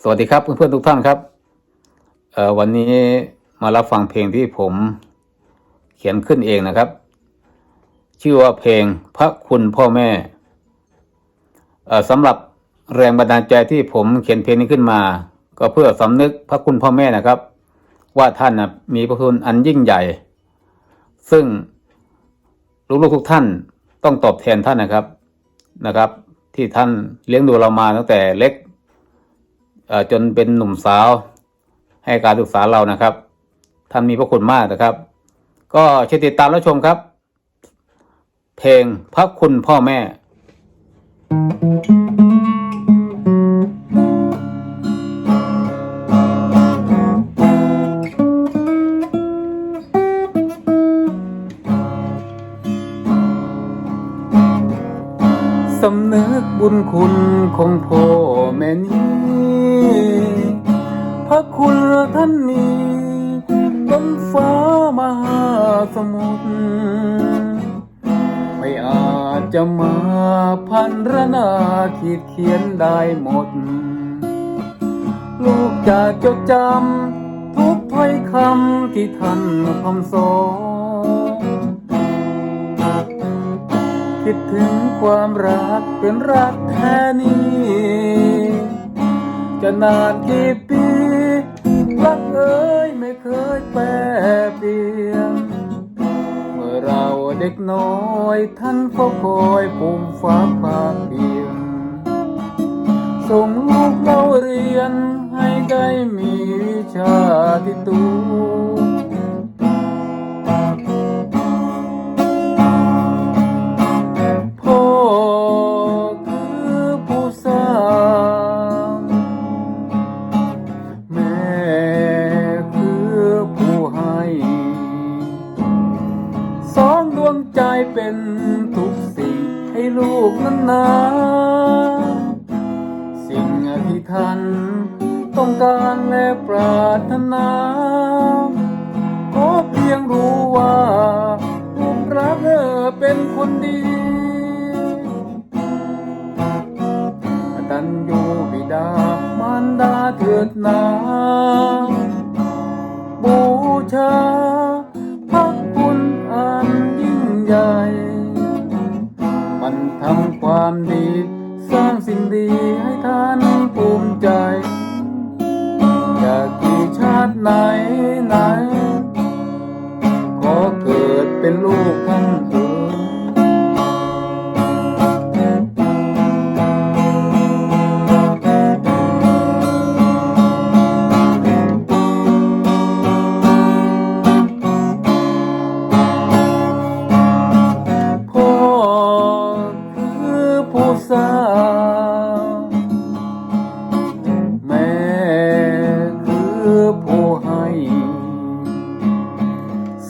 สวัสดีครับเพื่อนๆทุกท่านครับเอ่อวันนี้มารับฟังเพลงที่ผมเขียนขึ้นเองนะครับ ชื่อว่าเพลงพระคุณพ่อแม่เอ่อสำหรับแรงบันดาลใจที่ผมเขียนเพลงนี้ขึ้นมา ก็เพื่อสำนึกพระคุณพ่อแม่นะครับ ว่าท่านนะมีพระคุณอันยิ่งใหญ่ ซึ่งลูกๆทุกท่านต้องตอบแทนท่านนะครับนะครับ ที่ท่านเลี้ยงดูเรามาตั้งแต่เล็ก จนเป็นหนุ่มสาว ให้การศึกษาเรานะครับ ท่านมีพระคุณมากนะครับ ก็เชิญติดตามและชมครับ เพลงพระคุณพ่อแม่สำนึกบุญคุณของพ่อแม่นี้ พระคุณท่านมีล้นฟ้ามหาสมุทรไม่อาจจะมาพันรนาขีดเขียนได้หมด ลูกจะจดจำทุกถ้อยคำที่ท่านคำสอนคิดถึงความรักเป็นรักแท้นี้ จะนานกี่ปีรักเอ้ยไม่เคยแปรเปลี่ยนเมื่อเราเด็กน้อยท่านก็คอยปุ่มฟ้าภาเพียงส่งลูกเราเรียนให้ได้มีวิชาที่ตูพ่ สองดวงใจเป็นทุกสิ่งให้ลูกนั้นนาสิ่งที่ท่านต้องการและปรารถนาขอเพียงรู้ว่าลูกรักเธอเป็นคนดี แม่คือผู้ให้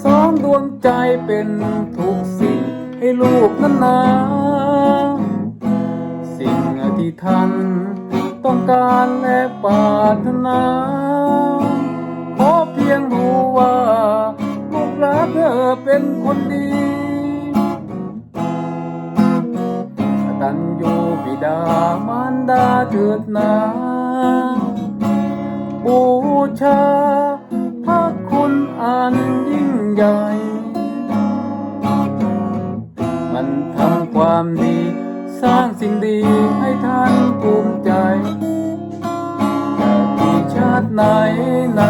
สองดวงใจเป็นทุกสิ่งให้ลูกนั้นนา สิ่งที่ท่านต้องการและปรารถนา ขอเพียงรู้ว่า ลูกรักเธอเป็นคนดี ตันยูบิดามารดาเถิดนาบูชาพระคุณอันยิ่งใหญ่ มันทำความดี สร้างสิ่งดีให้ท่านภูมิใจจากที่ชาติไหนไหน